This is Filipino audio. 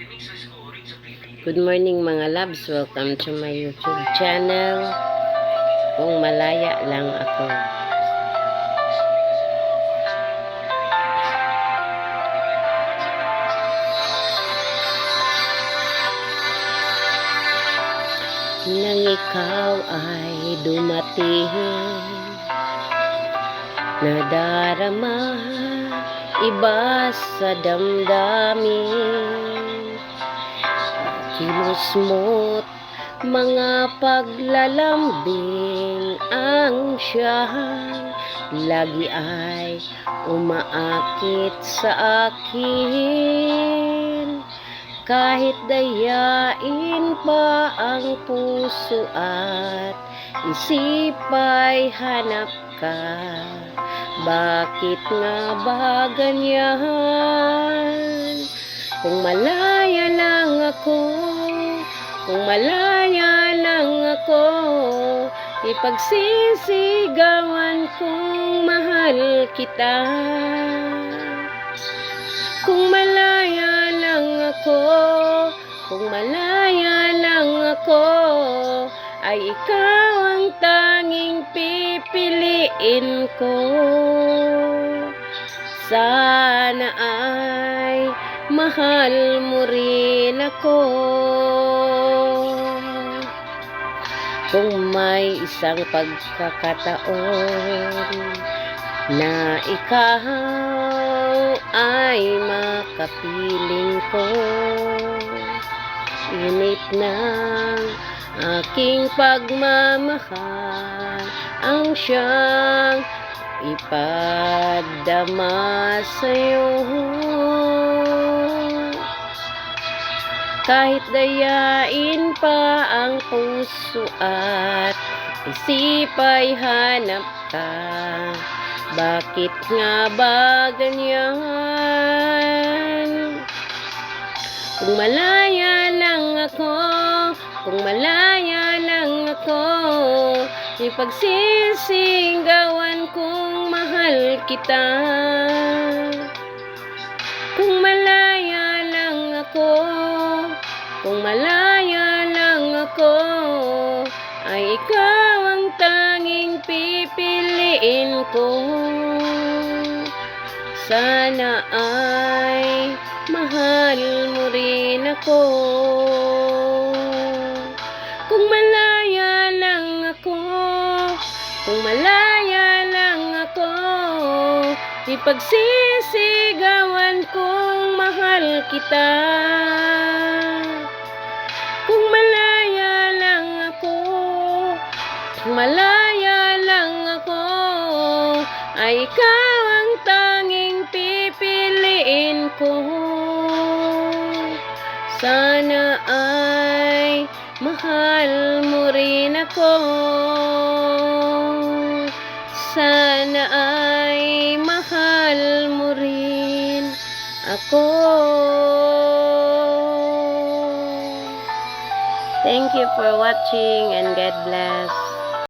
Good morning mga loves. Welcome to my YouTube channel. Kung malaya lang ako. Nang ikaw ay dumating Nadarama iba sa damdamin Kilos mo't mga paglalambing ang siyang lagi ay umaakit sa akin. Kahit dayain pa ang puso at isipay hanap ka. Bakit nga ba ganyan? Kung malaya lang ako kung malaya lang ako, ipagsisigawan kong mahal kita. Kung malaya lang ako, kung malaya lang ako, ay ikaw ang tanging pipiliin ko. Sana ay mahal mo rin ako. Kung may isang pagkakataon na ikaw ay makapiling ko, init ng aking pagmamahal ang siyang ipadama sa'yo. Kahit dayain pa ang puso at isipay hanap ka. Bakit nga ba ganyan? Kung malaya lang ako, kung malaya lang ako, ipagsisigawan kong mahal kita. Kung malaya kung malaya lang ako, ay ikaw ang tanging pipiliin ko. Sana ay mahal mo rin ako. Kung malaya lang ako, kung malaya lang ako, ipagsisigawan kong mahal kita. Malaya lang ako, ay ikaw ang tanging pipiliin ko. Sana ay mahal mo rin ako. Sana ay mahal mo rin ako. Thank you for watching and God bless.